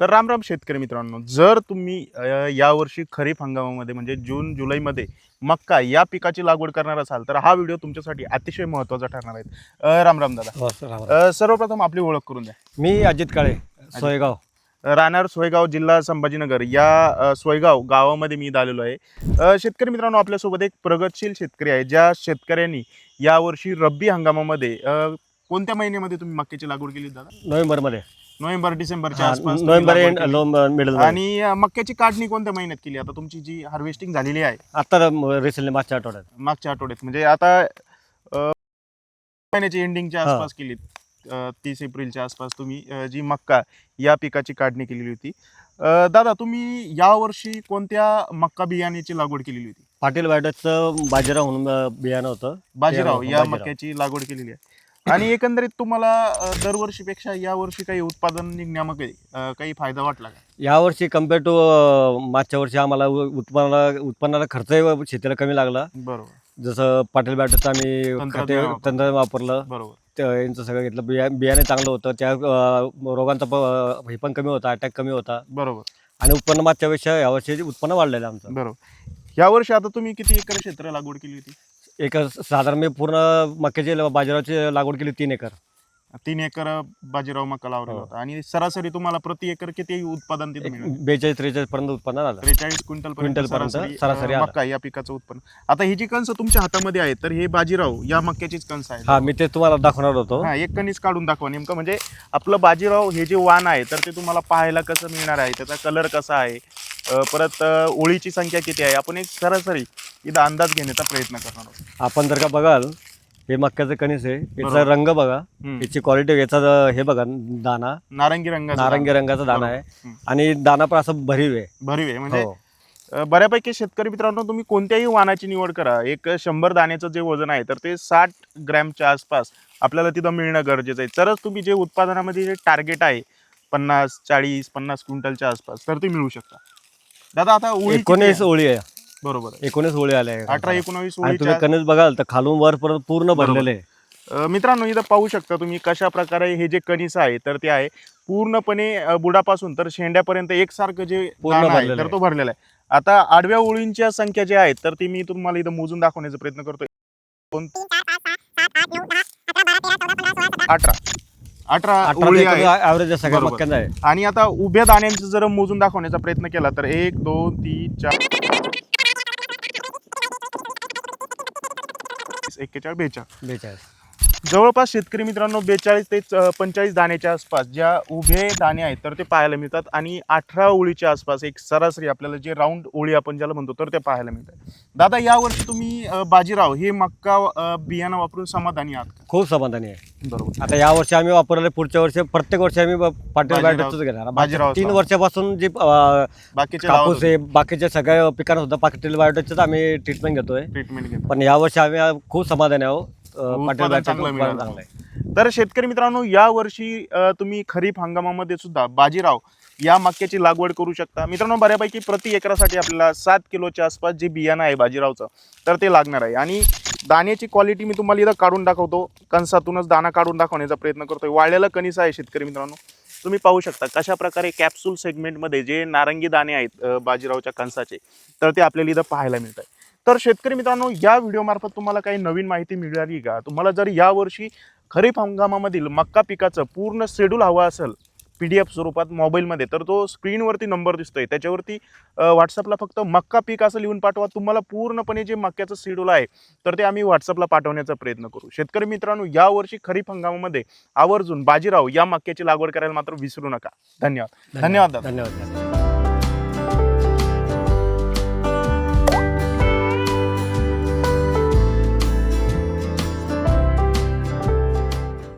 तर राम राम शेतकरी मित्रांनो जर तुम्ही यावर्षी खरीप हंगामामध्ये म्हणजे जून जुलैमध्ये मक्का या पिकाची लागवड करणार असाल तर हा व्हिडिओ तुमच्यासाठी अतिशय महत्त्वाचा ठरणार आहे. राम राम दादा. हो. अ, सर्वप्रथम आपली ओळख करून द्या. मी अजित काळे सोयगाव. राहणार सोयगाव जिल्हा संभाजीनगर. या अ, सोयगाव गावामध्ये मी आलेलो आहे. अ, शेतकरी मित्रांनो आपल्यासोबत एक प्रगतशील शेतकरी आहे ज्या शेतकऱ्यांनी यावर्षी रब्बी हंगामामध्ये अ, कोणत्या महिन्यामध्ये तुम्ही मक्याची लागवड केली दादा? नोव्हेंबरमध्ये नोव्हेंबर डिसेंबरच्या आसपास तुम्ही नोव्हेंबर लागवड एंड केली. मिडल आणि अ, मक्याची काढणी कोणत्या महिन्यात केली? आता तुमची जी हार्वेस्टिंग झालेली आहे. आता रिसेंटली मागच्या आठवड्यात. मागच्या आठवड्यात. म्हणजे आता अ, महिन्याची एंडिंगच्या हा. आसपास केली तीस एप्रिलच्या आसपास तुम्ही अ, जी मक्का या पिकाची काढणी केलेली होती. अ, दादा तुम्ही यावर्षी कोणत्या मक्का बियाण्याची लागवड केलेली होती? पाटील वायडचं बाजीराव म्हणून अं, बियाणं होतं. बाजीराव या बाजीराव. मक्याची लागवड केलेली आहे. आणि एकंदरीत तुम्हाला अ, दरवर्षीपेक्षा यावर्षी काही उत्पादन निघण्यामध्ये अ, काही फायदा वाटला का? यावर्षी कंपेअर टू मागच्या वर्षी आम्हाला उ- उत्पन्नाला उत्पन्नाला खर्चही शेतीला कमी लागला. बरोबर. जसं पाटील बॅटचं आम्ही तंत्रज्ञान खते वापरलं. तंत्रज्ञान वापरलं. बरोबर. यांचं सगळं घेतलं. बिया बियाणे चांगलं होतं. त्या अं, रोगांचा प- हे पण कमी होता अटॅक कमी होता. बरोबर. आणि उत्पन्न मागच्या पेक्षा यावर्षी उत्पन्न वाढलेलं आहे आमचं. बरोबर. यावर्षी आता तुम्ही किती एकर क्षेत्र लागवड केली होती? एक साधारण मी पूर्ण मक्याची बाजीरावची लागवड केली तीन एकर. तीन एकर बाजीराव मका लावलेला हो. होता. आणि सरासरी तुम्हाला प्रति एकर किती उत्पादन तिथे मिळालं? बेचाळीस त्रेचाळीस पर्यंत उत्पन्न झालं. त्रेचाळीस क्विंटल क्विंटल पर्यंत सरासरी आलं. मका या पिकाचं उत्पन्न. आता ही जी कणसं तुमच्या हातामध्ये आहेत तर हे बाजीराव या मक्याचीच कणस आहे हा मी ते तुम्हाला दाखवणार होतो. हा एक कणीस काढून दाखवा नेमकं. म्हणजे आपलं बाजीराव हे जे वाण आहे तर ते तुम्हाला पाहायला कसं मिळणार आहे? त्याचा कलर कसा आहे? परत ओळीची संख्या किती आहे? आपण एक सरासरी इथं अंदाज घेण्याचा प्रयत्न करणार आहोत. आपण जर का बघाल हे मक्याचं कणीस आहे याचा बरोबर. रंग बघा. हम्म. याची क्वालिटी याचा ज- हे बघा दाना नारंगी रंगाचा नारंगी रंगाचा दाना. आहे. हम्म. आणि दाना पण असं भरीव आहे. भरीव आहे. म्हणजे हो. अं, बऱ्यापैकी शेतकरी मित्रांनो तुम्ही कोणत्याही वाणाची निवड करा. एक शंभर दाण्याचं जे वजन आहे तर ते साठ ग्रॅमच्या आसपास आपल्याला तिथं मिळणं गरजेचं आहे. तरच तुम्ही जे उत्पादनामध्ये जे टार्गेट आहे पन्नास चाळीस पन्नास क्विंटलच्या आसपास तर ते मिळू शकता. दादा आता ओळी एकोणीस? ओळी आहे. बरोबर आहे. एकोणीस ओळी आल्या आहे. अठरा एकोणावीस आणि ओळीच्या तुम्ही कणीस बघाल तर खालून वरपर्यंत पूर्ण भरलेले आहे. अ, मित्रांनो इथं पाहू शकता तुम्ही कशा प्रकारे हे जे कणीस आहे तर ते आहे पूर्णपणे अ, बुडापासून तर शेंड्यापर्यंत एकसारखं जे पूर्ण दाणा आहे भरलेलं तर तो भरलेला आहे. आता आडव्या ओळींच्या संख्या ज्या आहेत तर ती मी तुम्हाला इथं मोजून दाखवण्याचा प्रयत्न करतोय. दोन अठरा. अठरा ओळी आहे ॲव्हरेज आहे सगळ्या बरोबर. मक्यांचा आहे. आणि आता उभ्या दाण्यांचं जर मोजून दाखवण्याचा प्रयत्न केला तर एक दोन तीन चार. एक्केचाळीस बेचाळीस. जवळपास शेतकरी मित्रांनो बेचाळीस ते पंचेचाळीस दाण्याच्या आसपास ज्या उभे दाणे आहेत तर ते पाहायला मिळतात. आणि अठरा ओळीच्या आसपास एक सरासरी आपल्याला जे राऊंड ओळी आपण ज्याला म्हणतो तर ते पाहायला मिळतात. दादा यावर्षी तुम्ही बाजीराव हे मक्का बियाणं वापरून समाधानी आहात? खूप समाधानी आहे. बरोबर. आता या वर्षी आम्ही वापरले पुढच्या वर्षी प्रत्येक वर्षी आम्ही ब- पाटील बाजीराव- बॅटरच घेणार. बाजीराव तीन. वर्षापासून जे अं, बाकीचे कापूस आहे बाकीच्या सगळ्या पिकांना सुद्धा पाटील बायोटेकच आम्ही ट्रीटमेंट घेतोय. ट्रीटमेंट घेतो पण यावर्षी आम्ही खूप समाधानी आहोत. उत्पादन पाटील बायोटेकचं चांगलं उत्पादन मिळालं. चांगलं आहे तर शेतकरी मित्रांनो या वर्षी अ, तुम्ही खरीप हंगामामध्ये सुद्धा बाजीराव या मक्याची लागवड करू शकता. मित्रांनो बऱ्यापैकी प्रति एकरासाठी आपल्याला सात किलोच्या आसपास जे बियाणं आहे बाजीरावचं तर ते लागणार आहे. आणि दाण्याची क्वालिटी मी तुम्हाला इथं काढून दाखवतो. कणसातूनच दाणा काढून दाखवण्याचा प्रयत्न करतोय. वाळलेलं कणीस आहे शेतकरी मित्रांनो. तुम्ही पाहू शकता कशा प्रकारे कॅप्सूल सेगमेंटमध्ये जे नारंगी दाणे आहेत अ, बाजीरावच्या कणसाचे तर ते आपल्याला इथं पाहायला मिळत आहे तर शेतकरी मित्रांनो या व्हिडिओमार्फत तुम्हाला काही नवीन माहिती मिळाली का? तुम्हाला जर यावर्षी खरीप हंगामामधील मक्का पिकाचं पूर्ण शेड्यूल हवं असेल पी डी एफ स्वरूपात मोबाईलमध्ये तर तो स्क्रीनवरती नंबर दिसतोय. त्याच्यावरती व्हॉट्सअपला फक्त मक्का पीक असं लिहून पाठवा. तुम्हाला पूर्णपणे जे मक्याचं शेड्यूल आहे तर ते आम्ही व्हॉट्सअपला पाठवण्याचा प्रयत्न करू. शेतकरी मित्रांनो यावर्षी खरीप हंगामामध्ये आवर्जून बाजीराव या मक्याची लागवड करायला मात्र विसरू नका. धन्यवाद. धन्यवाद. धन्यवाद.